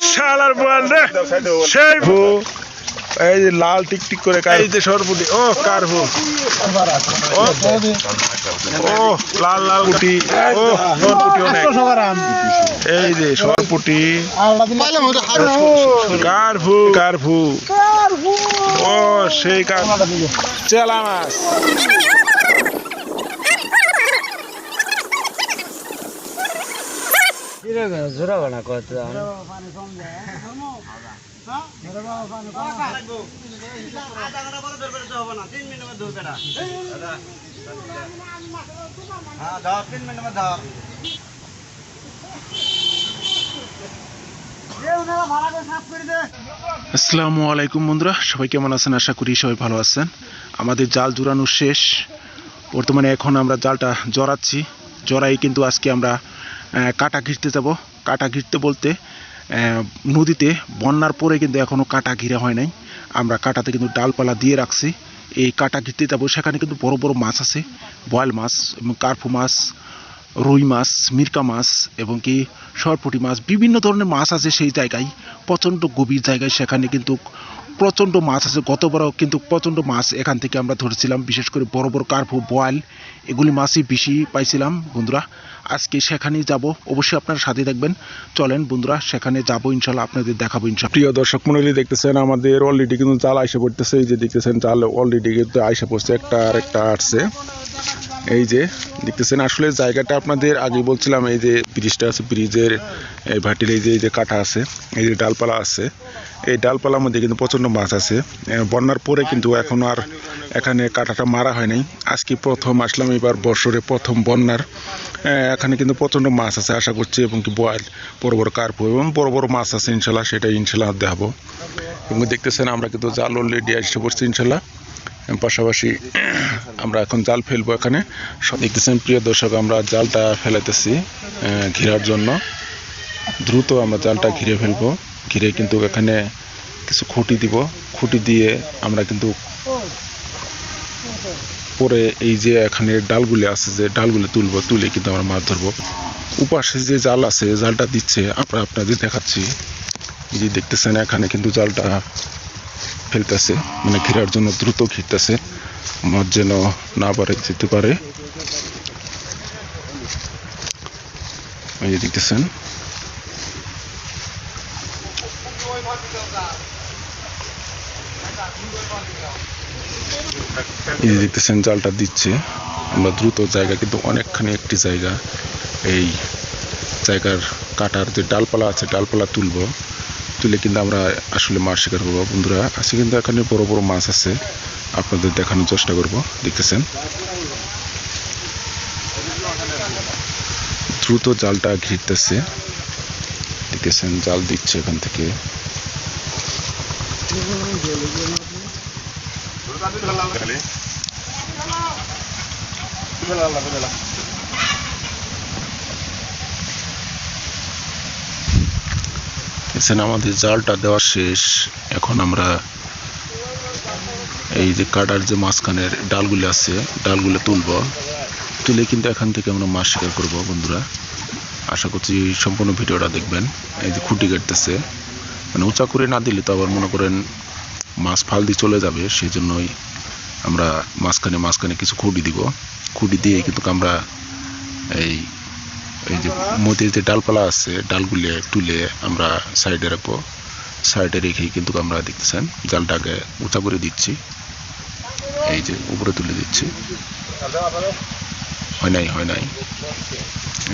শালার বোয়াল রে সেই ভু। এই যে লাল টিক টিক করে কার এই যে সরপুটি। ও কার ভু? ও ও লাল লাল পুটি ও সরপুটি অনেক। এই যে সরপুটি। কার ভু? কার ভু? ও সেই কার চেলা মাছ। কত আসসালামু আলাইকুম বন্ধুরা, সবাই কেমন আছেন? আশা করি সবাই ভালো আছেন। আমাদের জাল জোড়ানো শেষ। বর্তমানে এখন আমরা জালটা জড়াচ্ছি। জড়াই কিন্তু আজকে আমরা কাটা ঘিরতে যাব। কাটা ঘিরতে বলতে নদীতে বন্যার পরে কিন্তু এখনও কাটা ঘিরে হয় নাই। আমরা কাটাতে কিন্তু ডালপালা দিয়ে রাখছি। এই কাটা ঘিরতে যাব, সেখানে কিন্তু বড় বড় মাছ আছে। বয়াল মাছ কার্পু মাছ, রুই মাছ, মিরকা মাছ, এবং কি সরপুটি মাছ, বিভিন্ন ধরনের মাছ আছে সেই জায়গায়। প্রচণ্ড গভীর জায়গায় সেখানে কিন্তু প্রচণ্ড মাছ আছে, গতবারও কিন্তু প্রচণ্ড মাছ এখান থেকে আমরা ধরেছিলাম, বিশেষ করে বড় বড় কার্পু, বয়াল, এগুলি মাছই বেশি পাইছিলাম বন্ধুরা। আজকে সেখানেই যাব, অবশ্যই আপনার সাথে দেখবেন চলেন বন্ধুরা, সেখানে যাব, ইনশাল্লাহ আপনাদের দেখাবো, ইনশাল্লাহ। প্রিয় দর্শক মন্ডলী, দেখতেছেন আমাদের অলরেডি কিন্তু জাল আইসা পড়তেছে, এই যে দেখতেছেন জাল অলরেডি কিন্তু আইসা পড়ছে, একটা আর একটা আসছে। এই যে, দেখতেছেন, আসলে জায়গাটা আপনাদের আগে বলছিলাম, এই যে ব্রিজটা আছে, ব্রিজের, এই ভাটির এই যে এই যে কাটা আছে, এই যে ডালপালা আছে, এই ডালপালার মধ্যে কিন্তু প্রচণ্ড মাছ আছে। বন্যার পরে কিন্তু এখন আর এখানে কাটাটা মারা হয় নাই। আজকে প্রথম আসলাম, এবার বছরে প্রথম বন্যার। এখানে কিন্তু প্রচণ্ড মাছ আছে, আশা করছি, এবং কি বয়াল, বড় বড় কার্পু, এবং বড় বড় মাছ আছে, ইনশাল্লাহ সেটা ইনশাল্লাহ দেখাবো। এবং দেখতেছেন, আমরা কিন্তু জাল অলরেডি এসে পড়ছি ইনশাল্লাহ। পাশাপাশি আমরা এখন জাল ফেলব এখানে। দেখতেছেন প্রিয় দর্শক, আমরা জালটা ফেলাইতেছি ঘেরার জন্য। দ্রুত আমরা জালটা ঘিরে ফেলব। ঘিরে কিন্তু এখানে কিছু খুঁটি দিব। খুঁটি দিয়ে আমরা কিন্তু পরে এই যে এখানে ডালগুলি আছে, যে ডালগুলি তুলবো, তুলে কিন্তু আমরা মাছ ধরবো। উপাসে যে জাল আছে, জালটা দিচ্ছে, আমরা আপনাদের দেখাচ্ছি। এই যে দেখতেছেন, এখানে কিন্তু জালটা ফেলতেছে মানে ঘেরার জন্য দ্রুত ঘিরতেছে। মাছ যেন না পারে যেতে পারে। দেখতেছেন। এই যে দেখতেছেন, জালটা দিচ্ছে। আমরা দ্রুত জায়গা, কিন্তু অনেকখানি একটি জায়গা। এই জায়গার কাটার যে ডালপালা আছে, ডালপালা তুলবো। তুলে কিন্তু আমরা আসলে মাছ শিকার করব, বন্ধুরা। আজকে কিন্তু এখানে বড় বড় মাছ আছে। আপনাদের দেখানোর চেষ্টা করব। দেখতেছেন? দ্রুত জালটা ঘিরতেছে। দেখতেছেন, জাল দিচ্ছে এখান থেকে। এখানে আমাদের জালটা দেওয়া শেষ। এখন আমরা এই যে কাটার যে মাঝখানের ডালগুলো আছে, ডালগুলো তুলব। তুলে কিন্তু এখান থেকে আমরা মাছ শিকার করব, বন্ধুরা। আশা করছি সম্পূর্ণ ভিডিওটা দেখবেন। এই যে খুঁটি কাটতেছে। মানে উঁচা করে না দিলে তো আবার মনে করেন মাছ ফাল দিয়ে চলে যাবে। সেই জন্যই আমরা মাঝখানে মাঝখানে কিছু খুঁটি দিব। খুঁটি দিয়ে কিন্তু আমরা এই এই যে মধ্যে যে ডালপালা আছে ডালগুলো তুলে আমরা সাইডে রাখব। সাইডে রেখেই কিন্তু আমরা দেখতেছেন জালটাকে উঁচা করে দিচ্ছি। এই যে উপরে তুলে দিচ্ছি। হয় নাই হয় নাই।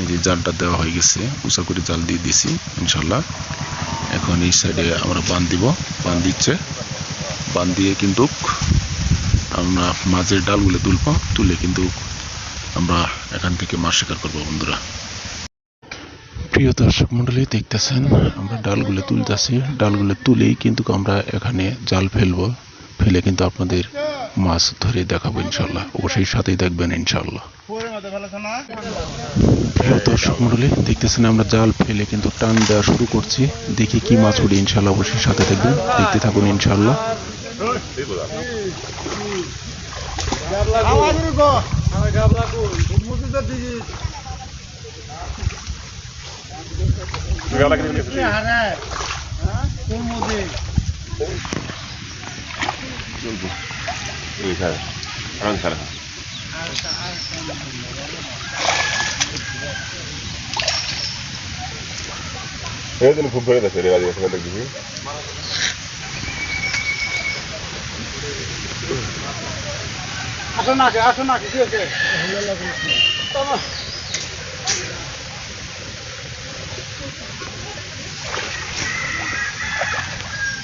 এই যে জালটা দেওয়া হয়ে গেছে, উঁচা করে জাল দিয়ে দিছি, ইনশাল্লাহ। এখন এই সাইডে আমরা বান দিব, বান দিচ্ছে। বান দিয়ে কিন্তু আমরা মাঝের ডালগুলো তুলবো, তুলে কিন্তু আমরা এখান থেকে মাছ শিকার করব, বন্ধুরা। প্রিয় দর্শক মন্ডলী দেখতেছেন, আমরা ডালগুলো তুলতেছি। ডালগুলো তুলেই কিন্তু আমরা এখানে জাল ফেলব। ফেলে কিন্তু আপনাদের মাছ ধরে দেখাবো ইনশাল্লাহ। অবশ্যই সাথেই দেখবেন ইনশাল্লাহ। প্রিয় দর্শক মন্ডলী দেখতেছেন, আমরা জাল ফেলে কিন্তু টান দেওয়া শুরু করছি। দেখি কি মাছ উঠে, ইনশাল্লাহ অবশ্যই সাথে দেখবেন। দেখতে থাকুন ইনশাল্লাহ। এদিন খুব ধরে দেখে রে আজ এখানে দেখবি আসো না আসো না কি হয়েছে ও পাগলা এটা আসা ওই উল্টো ভাষা বিধান ওই এটা না খাটু এরা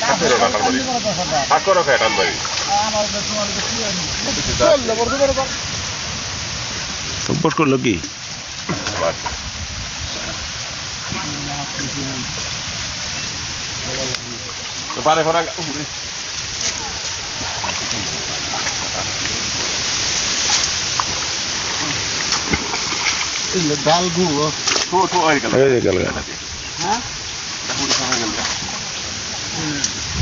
কাছে কাটাল বাড়ি। করো কাটাল বাড়ি। সম্পর্ক করল কি? পারে ডাল গু গেল। হ্যাঁ?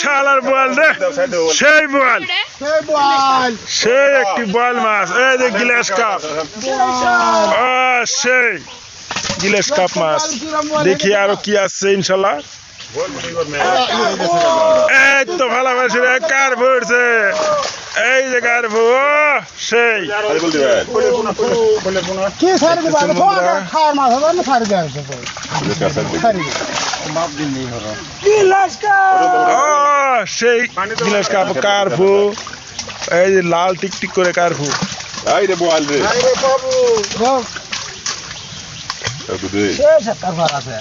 শালার বল রে। সেই বল সেই একটি বল মাছ। এই যে গিলাস কাপ। ও সেই গিলাস কাপ মাছ। দেখি আরও কি আছে ইনশাল্লাহ। এই তো ভালোবাসি রে কার ভরছে এই যে কার ভো সেই। Ada beli dua. কি সারি খাওয়ার মাছ হবে সারি দেওয়া সেই গিলাস কাপ এই যে লাল টিকটিক করে কার ভো Ay de bual de. আরে বাবু। Aku deh. শেষ কারবার আছে।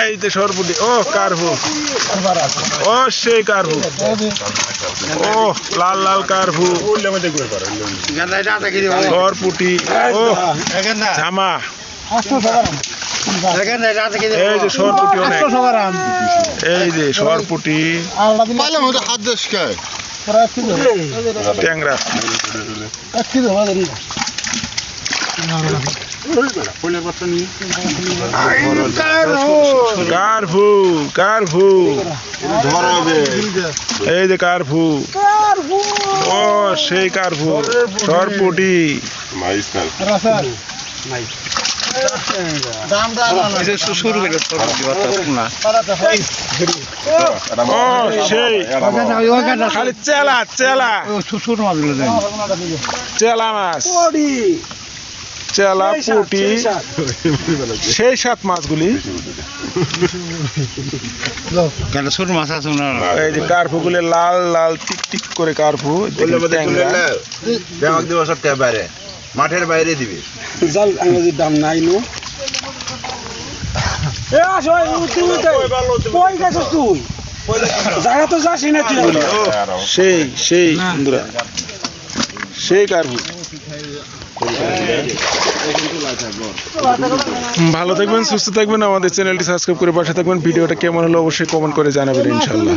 এই যে সরপুটি। ও কার ভো কারবার আছে। ও সেই কার ভো ও লাল লাল কার ভো সরপুটি। ও টাকা এই যে সরপুটি অনেক। আটশো টাকা রাম এই যে সরপুটি। আল্লাহ দিলে Malam udah ada sekali. তোরা কি দেবে ট্যাংরা। এক কি দেবে দেরি কার ভু কার ভু এই যে কার ও সেই কার ভু সরপুটি. সেই খালি চেলা চেলা শ্বশুর মাছগুলো দেন চেলা মাছ চেলা পুটি সেই সাত মাছগুলি মাছ আছে এই যে কার্ফু গুলি লাল লাল টিক টিক করে কার্ফু মাঠের বাইরে দিবে। জাল দাম নাই নো। এ আসো তুই কই গেছিস তুই? জায়গা তো যাস না তুই। সেই সেই বন্ধুরা। সেই কার্ভু ভালো? থাকবেন সুস্থ থাকবেন। আমাদের চ্যানেলটি সাবস্ক্রাইব করে পাশে থাকবেন। ভিডিওটা কেমন হলো অবশ্যই কমেন্ট করে জানাবেন ইনশাল্লাহ